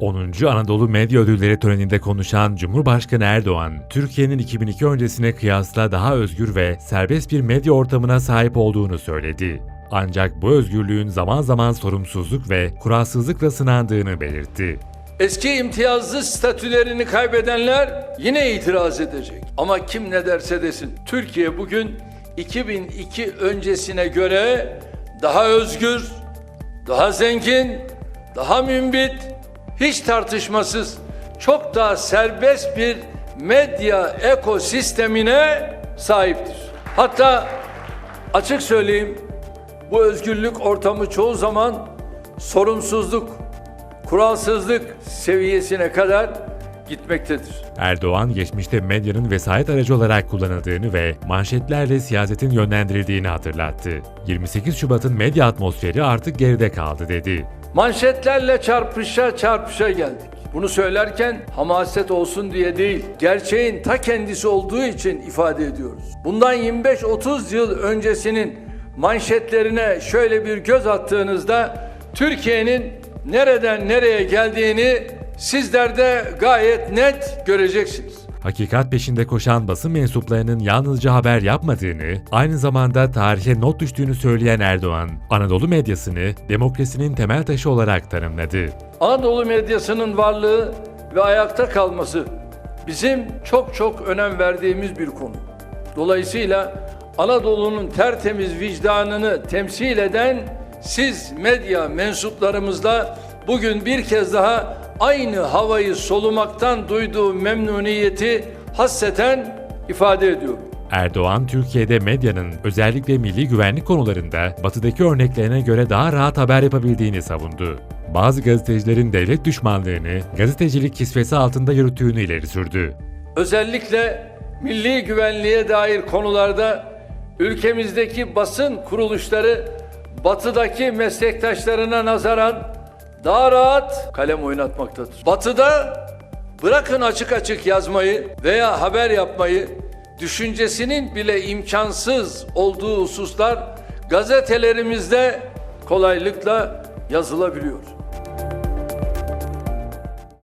10. Anadolu Medya Ödülleri töreninde konuşan Cumhurbaşkanı Erdoğan, Türkiye'nin 2002 öncesine kıyasla daha özgür ve serbest bir medya ortamına sahip olduğunu söyledi. Ancak bu özgürlüğün zaman zaman sorumsuzluk ve kuralsızlıkla sınandığını belirtti. Eski imtiyazlı statülerini kaybedenler yine itiraz edecek. Ama kim ne derse desin Türkiye bugün 2002 öncesine göre daha özgür, daha zengin, daha mümbit, hiç tartışmasız çok daha serbest bir medya ekosistemine sahiptir. Hatta açık söyleyeyim bu özgürlük ortamı çoğu zaman sorumsuzluk, kuralsızlık seviyesine kadar gitmektedir. Erdoğan, geçmişte medyanın vesayet aracı olarak kullanıldığını ve manşetlerle siyasetin yönlendirildiğini hatırlattı. 28 Şubat'ın medya atmosferi artık geride kaldı dedi. Manşetlerle çarpışa çarpışa geldik. Bunu söylerken hamaset olsun diye değil, gerçeğin ta kendisi olduğu için ifade ediyoruz. Bundan 25-30 yıl öncesinin manşetlerine şöyle bir göz attığınızda Türkiye'nin nereden nereye geldiğini sizler de gayet net göreceksiniz. Hakikat peşinde koşan basın mensuplarının yalnızca haber yapmadığını, aynı zamanda tarihe not düştüğünü söyleyen Erdoğan, Anadolu medyasını demokrasinin temel taşı olarak tanımladı. Anadolu medyasının varlığı ve ayakta kalması bizim çok çok önem verdiğimiz bir konu. Dolayısıyla Anadolu'nun tertemiz vicdanını temsil eden siz medya mensuplarımızla bugün bir kez daha aynı havayı solumaktan duyduğu memnuniyeti hasseten ifade ediyorum. Erdoğan, Türkiye'de medyanın özellikle milli güvenlik konularında batıdaki örneklerine göre daha rahat haber yapabildiğini savundu. Bazı gazetecilerin devlet düşmanlığını gazetecilik kisvesi altında yürüttüğünü ileri sürdü. Özellikle milli güvenliğe dair konularda ülkemizdeki basın kuruluşları batıdaki meslektaşlarına nazaran daha rahat kalem oynatmaktadır. Batıda bırakın açık açık yazmayı veya haber yapmayı düşüncesinin bile imkansız olduğu hususlar gazetelerimizde kolaylıkla yazılabiliyor.